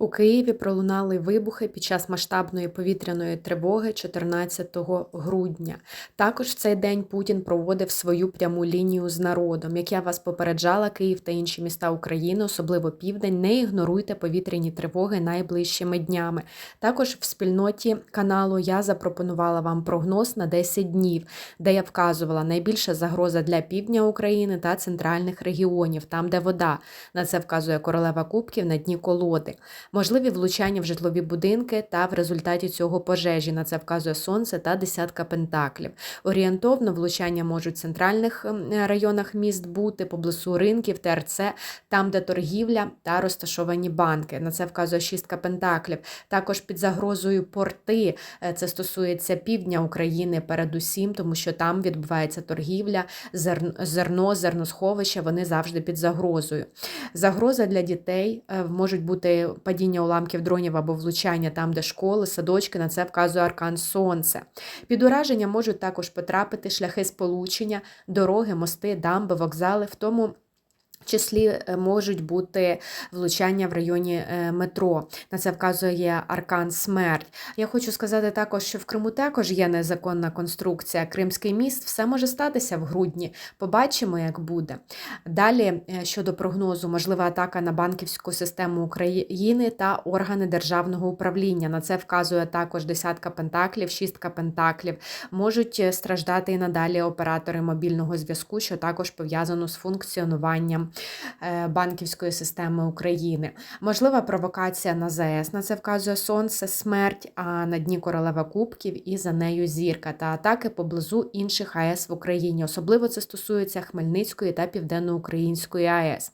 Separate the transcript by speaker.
Speaker 1: У Києві пролунали вибухи під час масштабної повітряної тривоги 14 грудня. Також в цей день Путін проводив свою пряму лінію з народом. Як я вас попереджала, Київ та інші міста України, особливо південь, не ігноруйте повітряні тривоги найближчими днями. Також в спільноті каналу я запропонувала вам прогноз на 10 днів, де я вказувала найбільша загроза для півдня України та центральних регіонів, там де вода. На це вказує королева кубків на дні колоди можливі влучання в житлові будинки та в результаті цього пожежі. На це вказує сонце та десятка пентаклів. Орієнтовно влучання можуть в центральних ем, районах міст бути, поблизу ринків, ТРЦ, там, де торгівля та розташовані банки. На це вказує шістка пентаклів. Також під загрозою порти. Е, Це стосується півдня України, передусім, тому що там відбувається торгівля, зерно, зерносховища, вони завжди під загрозою. Загроза для дітей е, можуть бути падіння уламків дронів або влучання там, де школи, садочки, на це вказує аркан Сонце. Під ураження можуть також потрапити шляхи сполучення, дороги, мости, дамби, вокзали, в тому числі е, можуть бути влучання в районі е, метро. На це вказує аркан смерть. Я хочу сказати також, що в Криму також є незаконна конструкція. Кримський міст все може статися в грудні. Побачимо, як буде. Далі е, щодо прогнозу, можлива атака на банківську систему України та органи державного управління. На це вказує також десятка пентаклів, шістка пентаклів. Можуть страждати і надалі оператори мобільного зв'язку, що також пов'язано з функціонуванням банківської системи України. Можлива провокація на ЗС. На це вказує сонце, смерть, а на дні королева кубків і за нею зірка та атаки поблизу інших АЕС в Україні. Особливо це стосується Хмельницької та Південноукраїнської АЕС.